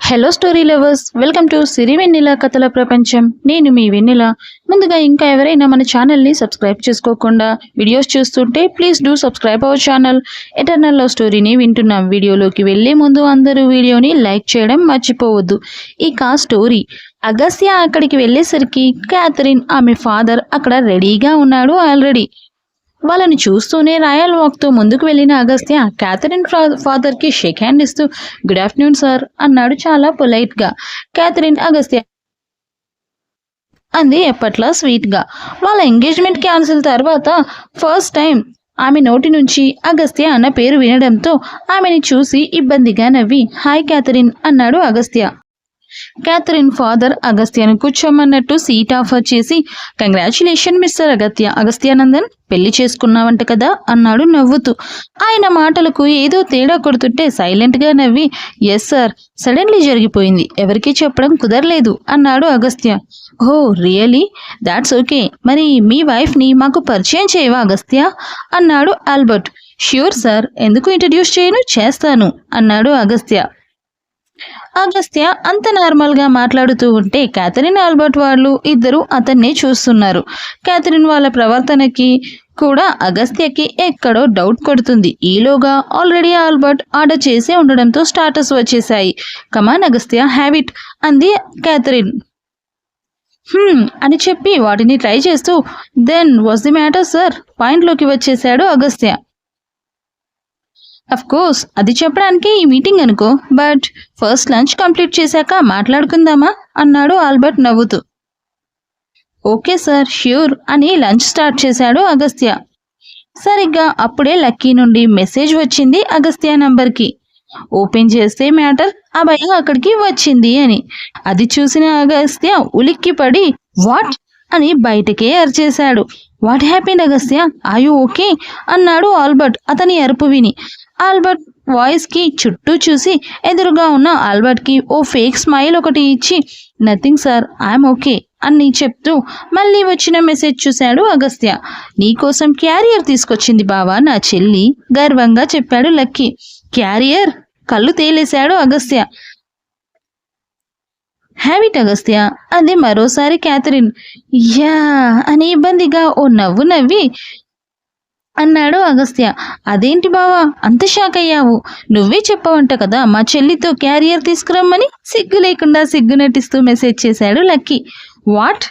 Hello story lovers welcome to Siri Vennela కథల ప్రపంచం నేను మీ వెన్నెల ముందుగా ఇంకా ఎవరైనా మన ఛానల్ని సబ్స్క్రైబ్ చేసుకోకుండా వీడియోస్ చూస్తుంటే please do subscribe our channel eternal love స్టోరీని వింటున్నాం. వీడియోలోకి వెళ్ళే ముందు అందరూ వీడియోని లైక్ చేయడం మర్చిపోవద్దు. ఇక స్టోరీ అగస్య అక్కడికి వెళ్ళేసరికి క్యాథరిన్ ఆమె ఫాదర్ అక్కడ రెడీగా ఉన్నాడు ఆల్రెడీ వాళ్ళని చూస్తూనే రాయల్ వాక్తో ముందుకు వెళ్ళిన అగస్త్య క్యాథరిన్ ఫాదర్కి షేక్ హ్యాండ్ ఇస్తూ గుడ్ ఆఫ్టర్నూన్ సార్ అన్నాడు చాలా పొలైట్గా. క్యాథరిన్ అగస్త్య అంది ఎప్పట్లా స్వీట్గా. వాళ్ళ ఎంగేజ్మెంట్ క్యాన్సిల్ తర్వాత ఫస్ట్ టైం ఆమె నోటి నుంచి అగస్త్య అన్న పేరు వినడంతో ఆమెని చూసి ఇబ్బందిగా నవ్వి హాయ్ క్యాథరిన్ అన్నాడు అగస్త్య. క్యాథరిన్ ఫాదర్ అగస్త్యను కూర్చోమన్నట్టు సీట్ ఆఫర్ చేసి కంగ్రాచులేషన్ మిస్టర్ అగత్య అగస్త్యానందన్ పెళ్ళి చేసుకున్నావంట కదా? అన్నాడు నవ్వుతూ. ఆయన మాటలకు ఏదో తేడా కొడుతుంటే సైలెంట్గా నవ్వి ఎస్ సార్ సడన్లీ జరిగిపోయింది. ఎవరికీ చెప్పడం కుదరలేదు అన్నాడు Agastya oh really that's okay మరి మీ వైఫ్ని మాకు పరిచయం చేయవా అగస్త్య అన్నాడు ఆల్బర్ట్ ష్యూర్ సార్ ఎందుకు ఇంట్రడ్యూస్ చేయను? చేస్తాను అన్నాడు అగస్త్య అగస్త్య అంత నార్మల్గా మాట్లాడుతూ ఉంటే క్యాథరిన్ ఆల్బర్ట్ వాళ్ళు ఇద్దరు అతన్నే చూస్తున్నారు. క్యాథరిన్ వాళ్ళ ప్రవర్తనకి కూడా అగస్త్యకి ఎక్కడో డౌట్ కొడుతుంది. ఈలోగా ఆల్రెడీ ఆల్బర్ట్ ఆర్డర్ చేసే ఉండడంతో స్టాటస్ వచ్చేసాయి కమాన్ అగస్త్య హ్యాబిట్ అంది క్యాథరిన్. Hmm అని చెప్పి వాటిని ట్రై చేస్తూ then was the matter sir పాయింట్లోకి వచ్చేశాడు అగస్త్య. కోర్స్ అది చెప్పడానికి ఈ మీటింగ్ అనుకో బట్ ఫస్ట్ లంచ్ కంప్లీట్ చేశాక మాట్లాడుకుందామా? అన్నాడు ఆల్బర్ట్ నవ్వుతూ. ఓకే సార్ ష్యూర్ అని లంచ్ స్టార్ట్ చేశాడు అగస్త్య. సరిగ్గా అప్పుడే లక్కీ నుండి మెసేజ్ వచ్చింది అగస్త్య నంబర్కి. ఓపెన్ చేస్తే మ్యాటర్ అభయ అక్కడికి వచ్చింది అని. అది చూసిన అగస్త్య ఉలిక్కిపడి వాట్? అని బయటకే అరిచేశాడు. What happen Agastya? Are you okay? అన్నాడు ఆల్బర్ట్ అతని అరుపు విని. ఆల్బర్ట్ వాయిస్కి చుట్టూ చూసి ఎదురుగా ఉన్న ఆల్బర్ట్కి ఓ ఫేక్ స్మైల్ ఒకటి ఇచ్చి నథింగ్ సార్ ఐఎమ్ ఓకే అని చెప్తూ మళ్ళీ వచ్చిన మెసేజ్ చూశాడు అగస్త్య. నీకోసం క్యారియర్ తీసుకొచ్చింది బావా నా చెల్లి గర్వంగా చెప్పాడు లక్కీ. క్యారియర్? కళ్ళు తేలేశాడు అగస్త్య. హ్యాబిట్ అగస్త్య అంది మరోసారి క్యాథరిన్. యా అని ఇబ్బందిగా ఓ నవ్వు నవ్వి అన్నాడు అగస్త్య. అదేంటి బావా? అంత షాక్ అయ్యావు. నువ్వే చెప్పవంట కదా మా చెల్లితో క్యారియర్ తీసుకురమ్మని సిగ్గు లేకుండా సిగ్గు నటిస్తూ మెసేజ్ చేశాడు లక్కీ. వాట్?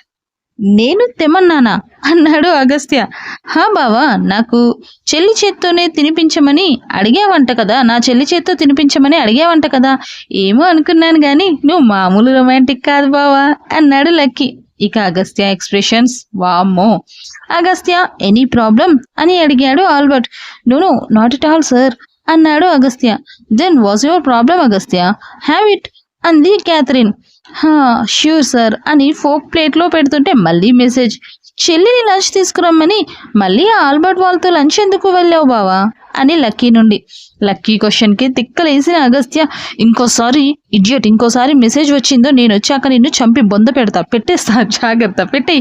నేను తెమన్నానా అన్నాడు అగస్త్య. హా బావా నాకు చెల్లి చేత్తోనే తినిపించమని అడిగావంట కదా. నా చెల్లి చేత్తో తినిపించమని అడిగావంట కదా. ఏమో అనుకున్నాను కానీ నువ్వు మామూలు రొమాంటిక్ కాదు బావా అన్నాడు లక్కీ. ఇక అగస్త్య ఎక్స్ప్రెషన్స్ వామ్మో. అగస్త్య ఎనీ ప్రాబ్లం అని అడిగాడు Albert. No no not it all sir అన్నాడు Agastya. Then was your problem Agastya? Have it అంది క్యాథరిన్. హా ష్యూర్ సార్ అని ఫోక్ ప్లేట్లో పెడుతుంటే మళ్ళీ మెసేజ్. చెల్లిని లంచ్ తీసుకురమ్మని మళ్ళీ ఆ ఆల్బర్ట్ వాళ్ళతో లంచ్ ఎందుకు వెళ్ళావు బావా? అని లక్కీ నుండి. లక్కీ క్వశ్చన్కి తిక్కలేసిన అగస్త్య ఇంకోసారి ఇడియట్ ఇంకోసారి మెసేజ్ వచ్చిందో నేను వచ్చాక నిన్ను చంపి బొంద పెడతా పెట్టేస్తా జాగ్రత్త పెట్టి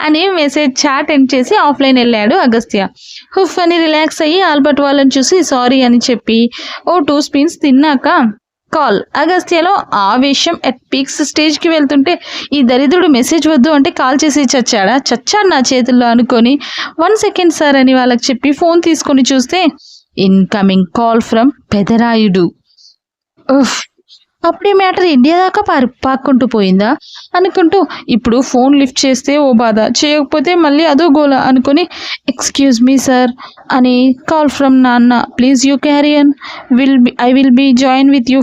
అని మెసేజ్ చాట్ ఎండ్ చేసి ఆఫ్లైన్ వెళ్ళాడు అగస్త్య. హుఫ్ అని రిలాక్స్ అయ్యి ఆల్బర్ట్ వాళ్ళని చూసి సారీ అని చెప్పి ఓ టూ స్పిన్స్ తిన్నాక కాల్ అగస్త్యలో ఆవేశం ఎట్ పీక్స్ స్టేజ్కి వెళ్తుంటే ఈ దరిద్రుడు మెసేజ్ వద్దు అంటే కాల్ చేసి చచ్చాడా? చచ్చాడు నా చేతుల్లో అనుకొని వన్ సెకండ్ సార్ అని వాళ్ళకి చెప్పి ఫోన్ తీసుకొని చూస్తే ఇన్కమింగ్ కాల్ ఫ్రమ్ పెదరాయుడు. ఉఫ్. అప్పుడే మ్యాటర్ ఇండియా దాకా పారి పాక్కుంటూ పోయిందా? అనుకుంటూ ఇప్పుడు ఫోన్ లిఫ్ట్ చేస్తే ఓ బాధ. చేయకపోతే మళ్ళీ అదో గోల అనుకొని ఎక్స్క్యూజ్ మీ సార్ అని కాల్ ఫ్రమ్ నాన్న. Please you carry on will be I will be join with you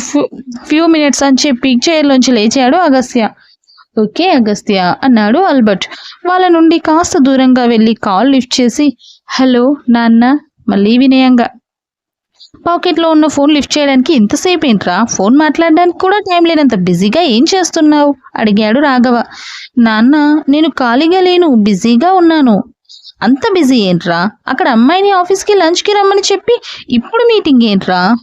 few minutes అని చెప్పి చైర్లోంచి లేచాడు అగస్త్య. ఓకే అగస్త్య అన్నాడు ఆల్బర్ట్ వాళ్ళ నుండి కాస్త దూరంగా వెళ్ళి కాల్ లిఫ్ట్ చేసి హలో నాన్న. మళ్ళీ వినయంగా. పాకెట్లో ఉన్న ఫోన్ లిఫ్ట్ చేయడానికి ఇంతసేపు ఏంట్రా? ఫోన్ మాట్లాడడానికి కూడా టైం లేనంత బిజీగా ఏం చేస్తున్నావు? అడిగాడు రాఘవ. నాన్న నేను ఖాళీగా లేను బిజీగా ఉన్నాను. అంత బిజీ ఏంట్రా? అక్కడ అమ్మాయిని ఆఫీస్కి లంచ్కి రమ్మని చెప్పి ఇప్పుడు మీటింగ్ ఏంట్రా?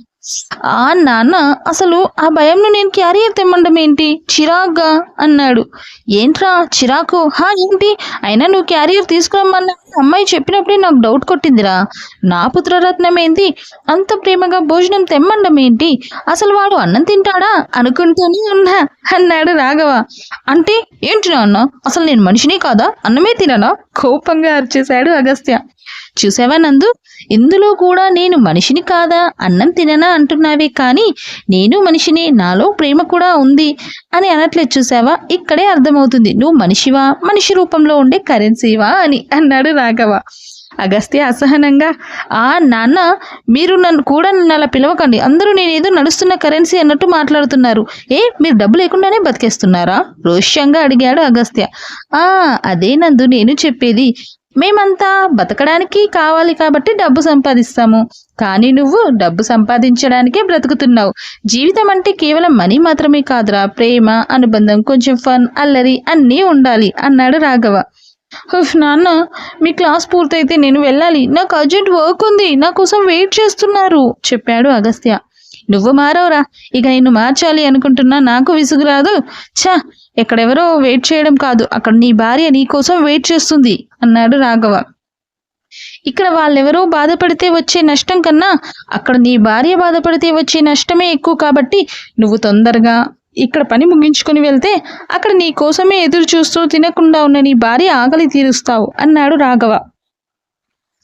ఆ నాన్న అసలు ఆ భయంలో నేను క్యారియర్ తెమ్మండం ఏంటి? చిరాగ్గా అన్నాడు. ఏంట్రా? చిరాకు? హా ఏంటి? అయినా నువ్వు క్యారియర్ తీసుకురమ్మన్న అమ్మాయి చెప్పినప్పుడే నాకు డౌట్ కొట్టిందిరా. నా పుత్రరత్నం ఏంటి అంత ప్రేమగా భోజనం తెమ్మండం ఏంటి? అసలు వాడు అన్నం తింటాడా? అనుకుంటూనే ఉన్నా అన్నాడు రాఘవ. అంటే ఏంటి నాన్న? అసలు నేను మనిషిని కాదా? అన్నమే తిననా? కోపంగా అరిచేశాడు అగస్త్య. చూసావా నందు? ఇందులో కూడా నేను మనిషిని కాదా? అన్నం తిననా అంటున్నావే కానీ నేను మనిషిని నాలో ప్రేమ కూడా ఉంది అని అనట్లేదు చూసావా? ఇక్కడే అర్థమవుతుంది. నువ్వు మనిషివా? మనిషి రూపంలో ఉండే కరెన్సీవా అని అన్నాడు రాఘవ. అగస్త్య అసహనంగా ఆ నాన్న మీరు నన్ను కూడా నన్ను అలా పిలవకండి. అందరూ నేను ఏదో నడుస్తున్న కరెన్సీ అన్నట్టు మాట్లాడుతున్నారు. ఏ మీరు డబ్బు లేకుండానే బతికేస్తున్నారా? రోష్యంగా అడిగాడు అగస్త్య. ఆ అదే నందు నేను చెప్పేది. మేమంతా బతకడానికి కావాలి కాబట్టి డబ్బు సంపాదిస్తాము. కానీ నువ్వు డబ్బు సంపాదించడానికే బ్రతుకుతున్నావు. జీవితం అంటే కేవలం మనీ మాత్రమే కాదురా. ప్రేమ అనుబంధం కొంచెం ఫన్ అల్లరి అన్నీ ఉండాలి అన్నాడు రాఘవ. ఉఫ్ నాన్న మీ క్లాస్ పూర్తయితే నేను వెళ్ళాలి. నాకు అర్జెంట్ వర్క్ ఉంది. నా కోసం వెయిట్ చేస్తున్నారు చెప్పాడు అగస్త్య. నువ్వు మారవురా. ఇక నిన్ను మార్చాలి అనుకుంటున్నా నాకు విసుగు రాదు ఛా ఎక్కడెవరో వెయిట్ చేయడం కాదు. అక్కడ నీ భార్య నీ కోసం వెయిట్ చేస్తుంది అన్నాడు రాఘవ. ఇక్కడ వాళ్ళెవరో బాధపడితే వచ్చే నష్టం కన్నా అక్కడ నీ భార్య బాధపడితే వచ్చే నష్టమే ఎక్కువ కాబట్టి నువ్వు తొందరగా ఇక్కడ పని ముగించుకొని వెళ్తే అక్కడ నీ కోసమే ఎదురు చూస్తూ తినకుండా ఉన్న నీ భార్య ఆకలి తీరుస్తావు అన్నాడు రాఘవ.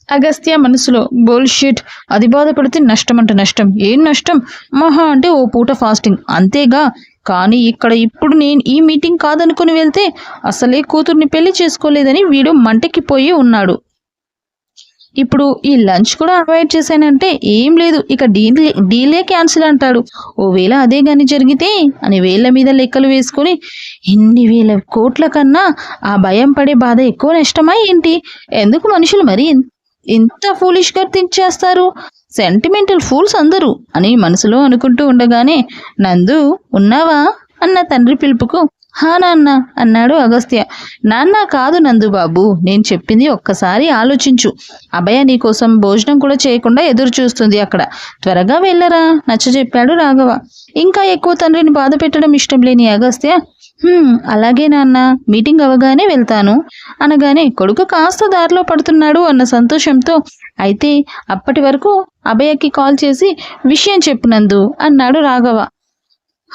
అగస్త్య మనసులో బోల్షీట్ అది బాధపడితే నష్టం అంటే నష్టం. ఏం నష్టం? మహా అంటే ఓ పూట ఫాస్టింగ్. అంతేగా? కానీ ఇక్కడ ఇప్పుడు నేను ఈ మీటింగ్ కాదనుకుని వెళ్తే అసలే కూతుర్ని పెళ్ళి చేసుకోలేదని వీడు మంటెక్కిపోయి ఉన్నాడు. ఇప్పుడు ఈ లంచ్ కూడా అవాయిడ్ చేశానంటే ఏం లేదు. ఇక డీలే డీలే క్యాన్సిల్ అంటాడు. ఓవేళ అదే కానీ జరిగితే అని వేళ్ళ మీద లెక్కలు వేసుకొని ఎన్ని వేల కోట్ల కన్నా ఆ భయం పడే బాధ ఎక్కువ నష్టమా ఏంటి? ఎందుకు మనుషులు మరి ఎంత ఇంత ఫూలిష్గా థింక్ చేస్తారు సెంటిమెంటల్ ఫూల్స్ అందరూ అని మనసులో అనుకుంటూ ఉండగానే నందు ఉన్నావా? అన్న తండ్రి పిలుపుకు హా నాన్న అన్నాడు అగస్త్య. నాన్న కాదు నందు బాబు నేను చెప్పింది ఒక్కసారి ఆలోచించు. అభయ నీకోసం భోజనం కూడా చేయకుండా ఎదురు చూస్తుంది అక్కడ. త్వరగా వెళ్ళరా నచ్చజెప్పాడు రాఘవ. ఇంకా ఎక్కువ తండ్రిని బాధ పెట్టడం ఇష్టం లేని అగస్త్య. అలాగే నాన్న మీటింగ్ అవగానే వెళ్తాను. అనగానే కొడుకు కాస్త దారిలో పడుతున్నాడు అన్న సంతోషంతో. అయితే అప్పటి వరకు అభయకి కాల్ చేసి విషయం చెప్పినందు అన్నాడు రాఘవ.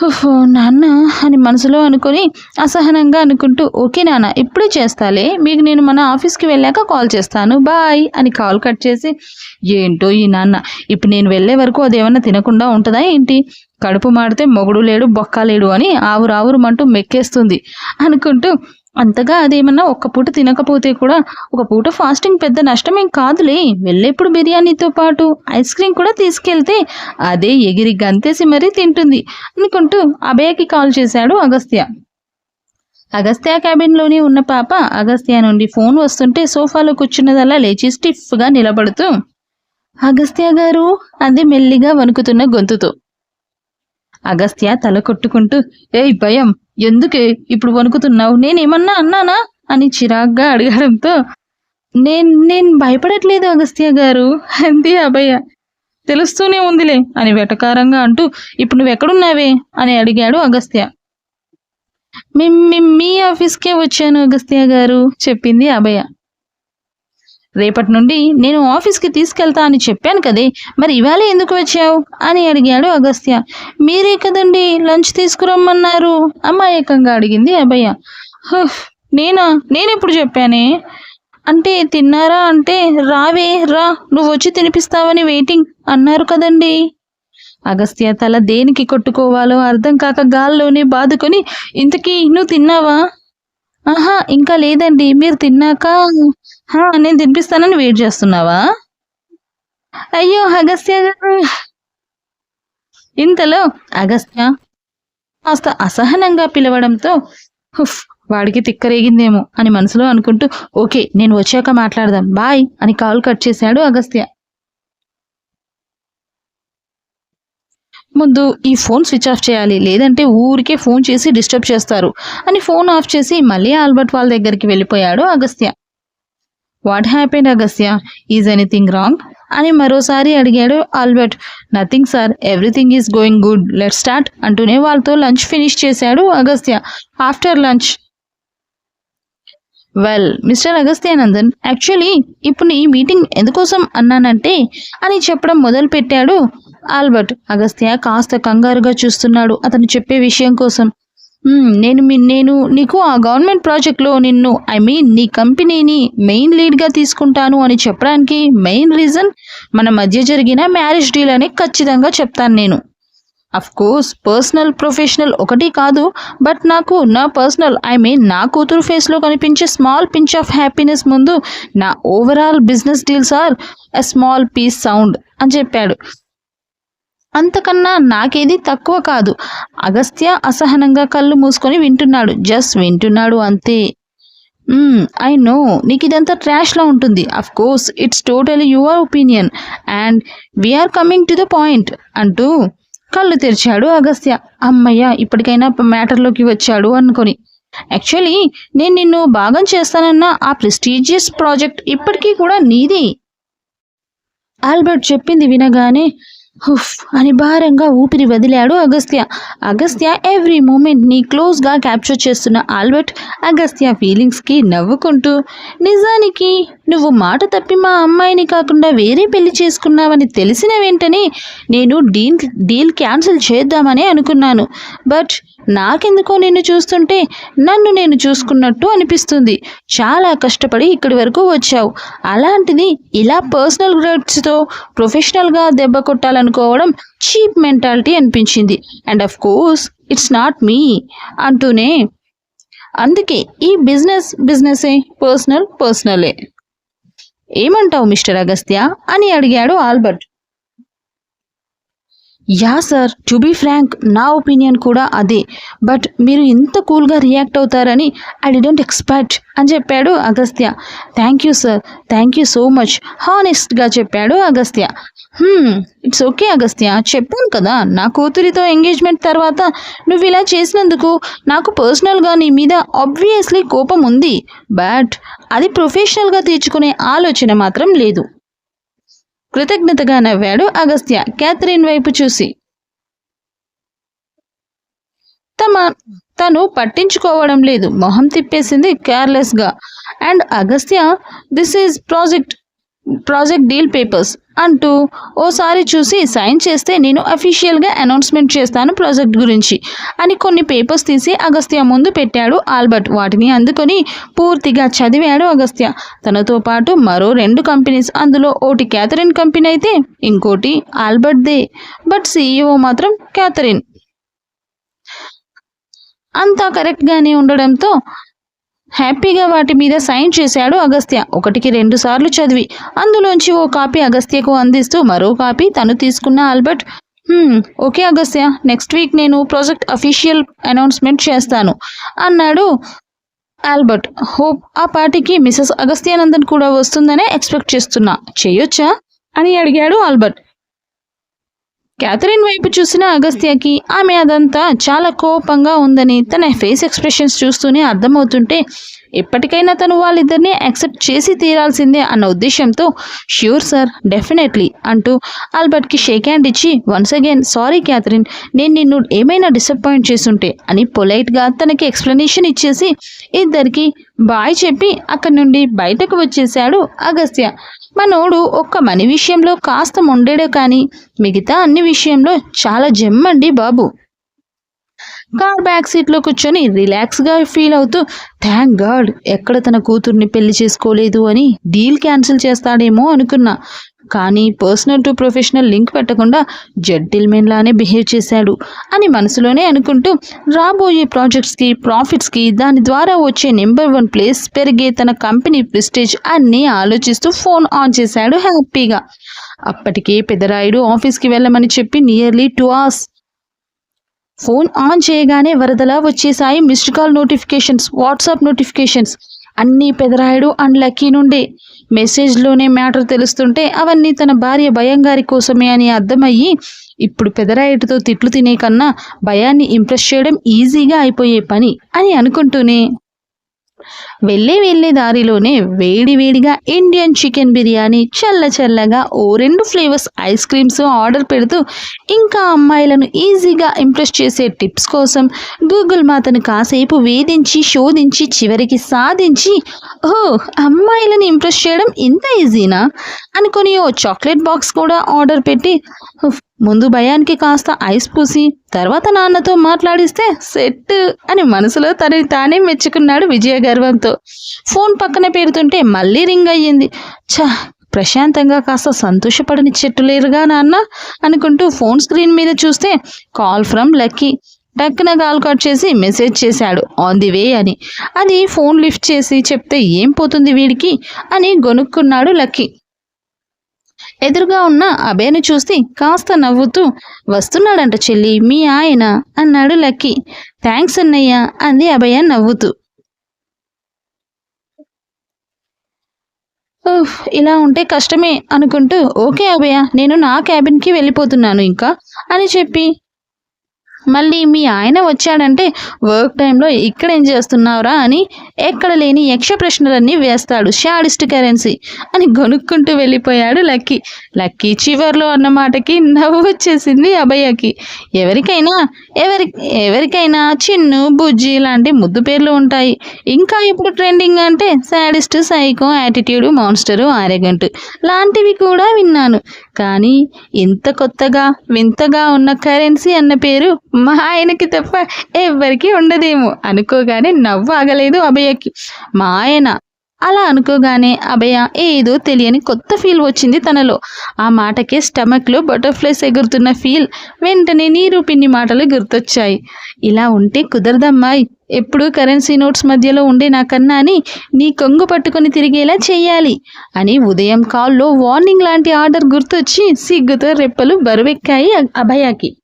ఓహో నాన్న అని మనసులో అనుకొని అసహనంగా అనుకుంటూ ఓకే నాన్న ఇప్పుడే చేస్తాలే. మీకు నేను మన ఆఫీస్కి వెళ్ళాక కాల్ చేస్తాను. బాయ్ అని కాల్ కట్ చేసి ఏంటో ఈ నాన్న ఇప్పుడు నేను వెళ్ళే వరకు అదేమన్నా తినకుండా ఉంటుందా ఏంటి? కడుపు మాడితే మొగుడు లేడు బొక్క లేడు అని ఆవురు మంటూ మెక్కేస్తుంది అనుకుంటూ అంతగా అదేమన్నా ఒక్క పూట తినకపోతే కూడా ఒక పూట ఫాస్టింగ్ పెద్ద నష్టమేం కాదులే. వెళ్ళేప్పుడు బిర్యానీతో పాటు ఐస్ క్రీమ్ కూడా తీసుకెళ్తే అదే ఎగిరి గంతేసి మరీ తింటుంది అనుకుంటూ అభయకి కాల్ చేశాడు అగస్త్య. అగస్త్య క్యాబిన్లోనే ఉన్న పాప అగస్త్య నుండి ఫోన్ వస్తుంటే సోఫాలో కూర్చున్నదల్లా లేచి స్టిఫ్గా నిలబడుతూ అగస్త్య గారు అంది మెల్లిగా వణుకుతున్న గొంతుతో. అగస్త్య తల కొట్టుకుంటూ ఏయ్ భయం ఎందుకే ఇప్పుడు వణుకుతున్నావు? నేనేమన్నా అన్నానా? అని చిరాగ్గా అడగడంతో నేను నేను భయపడట్లేదు అగస్త్య గారు. అంది అభయ? తెలుస్తూనే ఉందిలే అని వెటకారంగా అంటూ ఇప్పుడు నువ్వెక్కడున్నావే అని అడిగాడు అగస్త్య. "మీ- మీ- మీ ఆఫీస్కే వచ్చాను అగస్త్య గారు చెప్పింది అభయ. రేపటి నుండి నేను ఆఫీస్కి తీసుకెళ్తా అని చెప్పాను కదే మరి ఇవాళ ఎందుకు వచ్చావు? అని అడిగాడు అగస్త్య. మీరే కదండి లంచ్ తీసుకురమ్మన్నారు? అమాయకంగా అడిగింది అభయ. నేనా? నేనెప్పుడు చెప్పానే? అంటే తిన్నారా అంటే రావే రా నువ్వు వచ్చి తినిపిస్తావని వెయిటింగ్ అన్నారు కదండి. అగస్త్య తల దేనికి కొట్టుకోవాలో అర్థం కాక గాల్లోనే బాదుకొని ఇంతకీ నువ్వు తిన్నావా? ఆహా ఇంకా లేదండి. మీరు తిన్నాక నేను తినిపిస్తానని వెయిట్ చేస్తున్నావా? అయ్యో అగస్త్య గారు. ఇంతలో అగస్త్య కాస్త అసహనంగా పిలవడంతో "హుఫ్, వాడికి తిక్కరేగిందేమో అని మనసులో అనుకుంటూ ఓకే నేను వచ్చాక మాట్లాడదాం. బాయ్ అని కాల్ కట్ చేశాడు అగస్త్య. ముందు ఈ ఫోన్ స్విచ్ ఆఫ్ చేయాలి. లేదంటే ఊరికే ఫోన్ చేసి డిస్టర్బ్ చేస్తారు. అని ఫోన్ ఆఫ్ చేసి మళ్ళీ ఆల్బర్ట్ వాళ్ళ దగ్గరికి వెళ్ళిపోయాడు Agastya. What happened Agastya? Is anything wrong? అని మరోసారి అడిగాడు Albert. Nothing sir everything is going good. Let start అంటూనే వాళ్ళతో లంచ్ ఫినిష్ చేశాడు Agastya. After lunch. Well mister Agastyanandan actually ఇప్పుడు ఈ మీటింగ్ ఎందుకోసం అన్నానంటే? అని చెప్పడం మొదలు పెట్టాడు ఆల్బర్ట్ అగస్త్య కాస్త కంగారుగా చూస్తున్నాడు అతను చెప్పే విషయం కోసం. నేను మీ నేను నీకు ఆ గవర్నమెంట్ ప్రాజెక్ట్లో నిన్ను ఐ మీన్ నీ కంపెనీని మెయిన్ లీడ్గా తీసుకుంటాను అని చెప్పడానికి మెయిన్ రీజన్ మన మధ్య జరిగిన మ్యారేజ్ డీల్ అని ఖచ్చితంగా చెప్తాను నేను. అఫ్ కోర్స్ పర్సనల్ ప్రొఫెషనల్ ఒకటి కాదు బట్ నాకు నా పర్సనల్ ఐ మీన్ నా కూతురు ఫేస్లో కనిపించే స్మాల్ పించ్ ఆఫ్ హ్యాపీనెస్ ముందు నా overall business deals are a small piece sound అని చెప్పాడు. అంతకన్నా నాకేది తక్కువ కాదు. అగస్త్య అసహనంగా కళ్ళు మూసుకొని వింటున్నాడు. జస్ట్ వింటున్నాడు అంతే. ఐ నో నీకు ఇదంతా ట్రాష్లా ఉంటుంది. Of course it's totally your opinion and we are coming to the point అంటూ కళ్ళు తెరిచాడు అగస్త్య. అమ్మయ్య ఇప్పటికైనా మ్యాటర్లోకి వచ్చాడు అనుకొని. యాక్చువల్లీ నేను నిన్ను భాగం చేస్తానన్న ఆ ప్రెస్టీజియస్ ప్రాజెక్ట్ ఇప్పటికీ కూడా నీదే. ఆల్బర్ట్ చెప్పింది వినగానే హుఫ్ అని భారంగా ఊపిరి వదిలాడు అగస్త్య. అగస్త్య ఎవ్రీ మూమెంట్ని క్లోజ్గా క్యాప్చర్ చేస్తున్న ఆల్బర్ట్ అగస్త్య ఫీలింగ్స్కి నవ్వుకుంటూ నిజానికి నువ్వు మాట తప్పి మా అమ్మాయిని కాకుండా వేరే పెళ్ళి చేసుకున్నావని తెలిసిన వెంటనే నేను డీల్ డీల్ క్యాన్సిల్ చేద్దామని అనుకున్నాను. బట్ నాకెందుకో నిన్ను చూస్తుంటే నన్ను నేను చూసుకున్నట్టు అనిపిస్తుంది. చాలా కష్టపడి ఇక్కడి వరకు వచ్చావు. అలాంటిది ఇలా పర్సనల్ గ్రేడ్స్తో ప్రొఫెషనల్గా దెబ్బ కొట్టాలనుకోవడం చీప్ మెంటాలిటీ అనిపించింది. And of course it's not me అంటూనే. అందుకే ఈ బిజినెస్ బిజినెసే పర్సనల్ పర్సనలే. ఏమంటావు మిస్టర్ అగస్త్య? అని అడిగాడు Albert. Yeah sir to be frank నా ఒపీనియన్ కూడా అదే. బట్ మీరు ఇంత కూల్గా రియాక్ట్ అవుతారని ఐ డిడెంట్ ఎక్స్పెక్ట్ అని చెప్పాడు Agastya. Thank you sir thank you so much హానెస్ట్గా చెప్పాడు Agastya. Hmm, it's okay Agastya. చెప్పాను కదా నా కూతురితో ఎంగేజ్మెంట్ తర్వాత నువ్వు ఇలా చేసినందుకు నాకు పర్సనల్గా నీ మీద ఆబ్వియస్లీ కోపం ఉంది. బట్ అది ప్రొఫెషనల్గా తీర్చుకునే ఆలోచన మాత్రం లేదు. కృతజ్ఞతగా నవ్వాడు అగస్త్య. క్యాథరిన్ వైపు చూసి. తమ తను పట్టించుకోవడం లేదు. మొహం తిప్పేసింది కేర్లెస్గా and Agastya this is project project deal papers అంటూ ఓసారి చూసి సైన్ చేస్తే నేను అఫీషియల్గా అనౌన్స్మెంట్ చేస్తాను ప్రాజెక్ట్ గురించి అని కొన్ని పేపర్స్ తీసి అగస్త్య ముందు పెట్టాడు ఆల్బర్ట్. వాటిని అందుకొని పూర్తిగా చదివాడు అగస్త్య. తనతో పాటు మరో రెండు కంపెనీస్ అందులో ఒకటి క్యాథరిన్ కంపెనీ అయితే ఇంకోటి ఆల్బర్ట్ దే బట్ సీఈఓ మాత్రం క్యాథరిన్ అంతా కరెక్ట్గానే ఉండడంతో హ్యాపీగా వాటి మీద సైన్ చేశాడు అగస్త్య. ఒకటికి రెండు సార్లు చదివి. అందులోంచి ఓ కాపీ అగస్త్యకు అందిస్తూ మరో కాపీ తను తీసుకున్న Albert. Okay Agastya next week నేను ప్రాజెక్ట్ అఫీషియల్ అనౌన్స్మెంట్ చేస్తాను అన్నాడు ఆల్బర్ట్. హోప్ ఆ పార్టీకి మిసెస్ అగస్త్యానందన్ కూడా వస్తుందనే ఎక్స్పెక్ట్ చేస్తున్నా. చేయొచ్చా? అని అడిగాడు ఆల్బర్ట్. క్యాథరిన్ వైపు చూసిన అగస్త్యకి ఆమె అదంతా చాలా కోపంగా ఉందని తన ఫేస్ ఎక్స్ప్రెషన్స్ చూస్తూనే అర్థమవుతుంటే ఎప్పటికైనా తను వాళ్ళిద్దరినీ యాక్సెప్ట్ చేసి తీరాల్సిందే అన్న ఉద్దేశంతో ష్యూర్ సార్ డెఫినెట్లీ అంటూ ఆల్బర్ట్కి షేక్ హ్యాండ్ ఇచ్చి వన్స్ అగైన్ సారీ క్యాథరిన్ నేను నిన్ను ఏమైనా డిసప్పాయింట్ చేసుంటే అని పొలైట్గా తనకి ఎక్స్ప్లెనేషన్ ఇచ్చేసి ఇద్దరికి బాయ్ చెప్పి అక్కడి నుండి బయటకు వచ్చేశాడు అగస్త్య. మనోడు ఒక్క మనీ విషయంలో కాస్త మొండేడే కానీ మిగతా అన్ని విషయంలో చాలా జమ్మండి బాబు. కార్ బ్యాక్ సీట్లో కూర్చొని రిలాక్స్గా ఫీల్ అవుతూ థ్యాంక్ గాడ్ ఎక్కడ తన కూతుర్ని పెళ్ళి చేసుకోలేదు అని డీల్ క్యాన్సిల్ చేస్తాడేమో అనుకున్నా. కానీ పర్సనల్ టు ప్రొఫెషనల్ లింక్ పెట్టకుండా జెంటిల్మెన్ లానే బిహేవ్ చేశాడు అని మనసులోనే అనుకుంటూ రాబోయే ప్రాజెక్ట్స్కి ప్రాఫిట్స్కి దాని ద్వారా వచ్చే నెంబర్ వన్ ప్లేస్ పెరిగే తన కంపెనీ ప్రిస్టేజ్ అన్నీ ఆలోచిస్తూ ఫోన్ ఆన్ చేశాడు హ్యాపీగా. అప్పటికే పెదరాయుడు ఆఫీస్కి వెళ్ళమని చెప్పి nearly two hours phone on చేయగానే వరదలా వచ్చేసాయి missed call notifications WhatsApp notifications అన్నీ పెదరాయుడు అండ్ లక్కీ నుండే. మెసేజ్లోనే మ్యాటర్ తెలుస్తుంటే అవన్నీ తన భార్య భయంగారి కోసమే అని అర్థమయ్యి ఇప్పుడు పెదరాయుడితో తిట్లు తినే కన్నా భయాన్ని ఇంప్రెస్ చేయడం ఈజీగా అయిపోయే పని అని అనుకుంటూనే వెళ్ళే వెళ్ళే దారిలోనే వేడి వేడిగా ఇండియన్ చికెన్ బిర్యానీ చల్ల చల్లగా ఓ రెండు ఫ్లేవర్స్ ఐస్ క్రీమ్స్ ఆర్డర్ పెడుతూ ఇంకా అమ్మాయిలను ఈజీగా ఇంప్రెస్ చేసే టిప్స్ కోసం గూగుల్ మాతను కాసేపు వేధించి శోధించి చివరికి సాధించి ఓ అమ్మాయిలను ఇంప్రెస్ చేయడం ఇంత ఈజీనా అనుకొని ఓ చాక్లెట్ బాక్స్ కూడా ఆర్డర్ పెట్టి ముందు భయానికి కాస్త ఐస్ పూసి తర్వాత నాన్నతో మాట్లాడిస్తే సెట్ అని మనసులో తనని తానే మెచ్చుకున్నాడు విజయ గర్వంతో. ఫోన్ పక్కన పెడుతుంటే మళ్ళీ రింగ్ అయ్యింది. ఛ ప్రశాంతంగా కాస్త సంతోషపడని చెట్టు లేరుగా నాన్న అనుకుంటూ ఫోన్ స్క్రీన్ మీద చూస్తే కాల్ ఫ్రమ్ లక్కీ. టక్కున కాల్ కట్ చేసి మెసేజ్ చేశాడు. ఆన్ ది వే అని. అది ఫోన్ లిఫ్ట్ చేసి చెప్తే ఏం పోతుంది వీడికి? అని గొనుక్కున్నాడు లక్కీ. ఎదురుగా ఉన్న అభయను చూసి కాస్త నవ్వుతూ వస్తున్నాడంట చెల్లి మీ ఆయన అన్నాడు లక్కీ. థ్యాంక్స్ అన్నయ్య అంది అభయ నవ్వుతూ. ఇలా ఉంటే కష్టమే అనుకుంటూ ఓకే అభయ నేను నా క్యాబిన్కి వెళ్ళిపోతున్నాను ఇంకా అని చెప్పి మళ్ళీ మీ ఆయన వచ్చాడంటే వర్క్ టైంలో ఇక్కడ ఏం చేస్తున్నావురా అని ఎక్కడ లేని యక్ష ప్రశ్నలన్నీ వేస్తాడు షాడిస్ట్ కరెన్సీ అని గొనుక్కుంటూ వెళ్ళిపోయాడు లక్కీ. లక్కీ చివర్లో అన్న మాటకి నవ్వు వచ్చేసింది అభయకి ఎవరికైనా ఎవరి ఎవరికైనా చిన్ను బుజ్జి లాంటి ముద్దు పేర్లు ఉంటాయి. ఇంకా ఇప్పుడు ట్రెండింగ్ అంటే sadist psycho attitude monster arrogant లాంటివి కూడా విన్నాను. కానీ ఇంత కొత్తగా వింతగా ఉన్న కరెన్సీ అన్న పేరు మా ఆయనకి తప్ప ఎవ్వరికీ ఉండదేమో. అనుకోగానే నవ్వు ఆగలేదు అభయకి మా ఆయన. అలా అనుకోగానే అభయ ఏదో తెలియని కొత్త ఫీల్ వచ్చింది తనలో. ఆ మాటకే స్టమక్లో బటర్ఫ్లైస్ ఎగురుతున్న ఫీల్. వెంటనే నీరు పిన్ని మాటలు గుర్తొచ్చాయి. ఇలా ఉంటే కుదరదమ్మాయి. ఎప్పుడు కరెన్సీ నోట్స్ మధ్యలో ఉండే నా కన్నాని నీ కొంగు పట్టుకొని తిరిగేలా చెయ్యాలి అని ఉదయం కాల్లో వార్నింగ్ లాంటి ఆర్డర్ గుర్తొచ్చి సిగ్గుతో రెప్పలు బరువెక్కాయి అభయాకి అభయకి.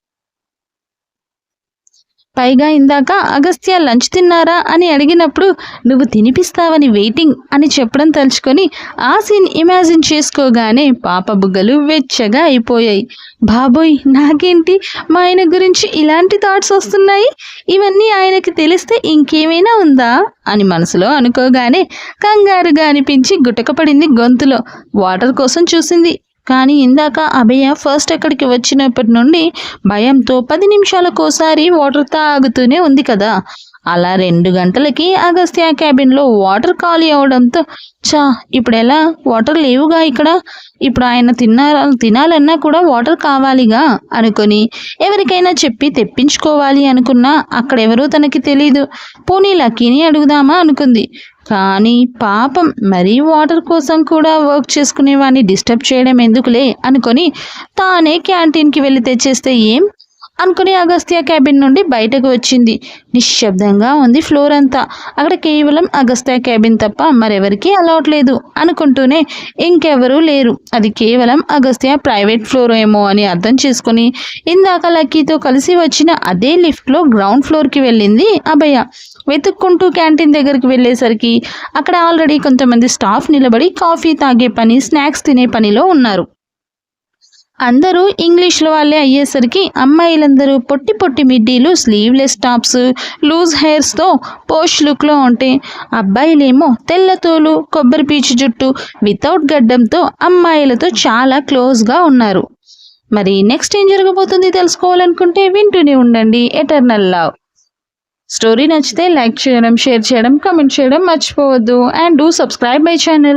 పైగా ఇందాక అగస్త్య లంచ్ తిన్నారా అని అడిగినప్పుడు నువ్వు తినిపిస్తావని వెయిటింగ్ అని చెప్పడం తలుచుకొని ఆ సీన్ ఇమాజిన్ చేసుకోగానే పాప బుగ్గలు వెచ్చగా అయిపోయాయి. బాబోయ్ నాకేంటి? మా ఆయన గురించి ఇలాంటి థాట్స్ వస్తున్నాయి? ఇవన్నీ ఆయనకి తెలిస్తే ఇంకేమైనా ఉందా? అని మనసులో అనుకోగానే కంగారుగా అనిపించి గుటకపడింది గొంతులో. వాటర్ కోసం చూసింది. కానీ ఇందాక అభయ ఫస్ట్ అక్కడికి వచ్చినప్పటి నుండి భయంతో పది నిమిషాలకోసారి వాటర్ తాగుతూనే ఉంది కదా. అలా రెండు గంటలకి అగస్త్య క్యాబిన్లో వాటర్ ఖాళీ అవడంతో చా ఇప్పుడు ఎలా? వాటర్ లేవుగా ఇక్కడ? ఇప్పుడు ఆయన తిన్నారా తినాలన్నా కూడా వాటర్ కావాలిగా అనుకొని ఎవరికైనా చెప్పి తెప్పించుకోవాలి అనుకున్నా అక్కడెవరూ తనకి తెలీదు. పోనీ లక్కీని అడుగుదామా అనుకుంది. కానీ పాపం మరీ వాటర్ కోసం కూడా వర్క్ చేసుకునే వాడిని డిస్టర్బ్ చేయడం ఎందుకులే అనుకొని తానే క్యాంటీన్కి వెళ్ళి తెచ్చేస్తే ఏం అనుకుని అగస్త్య క్యాబిన్ నుండి బయటకు వచ్చింది. నిశ్శబ్దంగా ఉంది ఫ్లోర్ అంతా. అక్కడ కేవలం అగస్త్య క్యాబిన్ తప్ప మరెవరికీ అలౌట్ లేదు అనుకుంటూనే ఇంకెవరూ లేరు. అది కేవలం అగస్త్య ప్రైవేట్ ఫ్లోర్ ఏమో అని అర్థం చేసుకుని ఇందాక లక్కీతో కలిసి వచ్చిన అదే లిఫ్ట్లో గ్రౌండ్ ఫ్లోర్కి వెళ్ళింది అభయ. వెతుక్కుంటూ క్యాంటీన్ దగ్గరికి వెళ్ళేసరికి అక్కడ ఆల్రెడీ కొంతమంది స్టాఫ్ నిలబడి కాఫీ తాగే పని స్నాక్స్ తినే పనిలో ఉన్నారు. అందరూ ఇంగ్లీష్లో వాళ్ళే అయ్యేసరికి అమ్మాయిలందరూ పొట్టి పొట్టి మిడ్డీలు స్లీవ్లెస్ టాప్స్ లూజ్ హెయిర్స్తో పోష్ లుక్లో ఉంటే అబ్బాయిలేమో తెల్ల తోలు కొబ్బరి పీచు జుట్టు వితౌట్ గడ్డంతో అమ్మాయిలతో చాలా క్లోజ్గా ఉన్నారు. మరి నెక్స్ట్ ఏం జరగబోతుంది తెలుసుకోవాలనుకుంటే వింటూనే ఉండండి ఎటర్నల్ లవ్ స్టోరీ నచ్చితే లైక్ చేయడం షేర్ చేయడం కమెంట్ చేయడం మర్చిపోవద్దు. And do subscribe my channel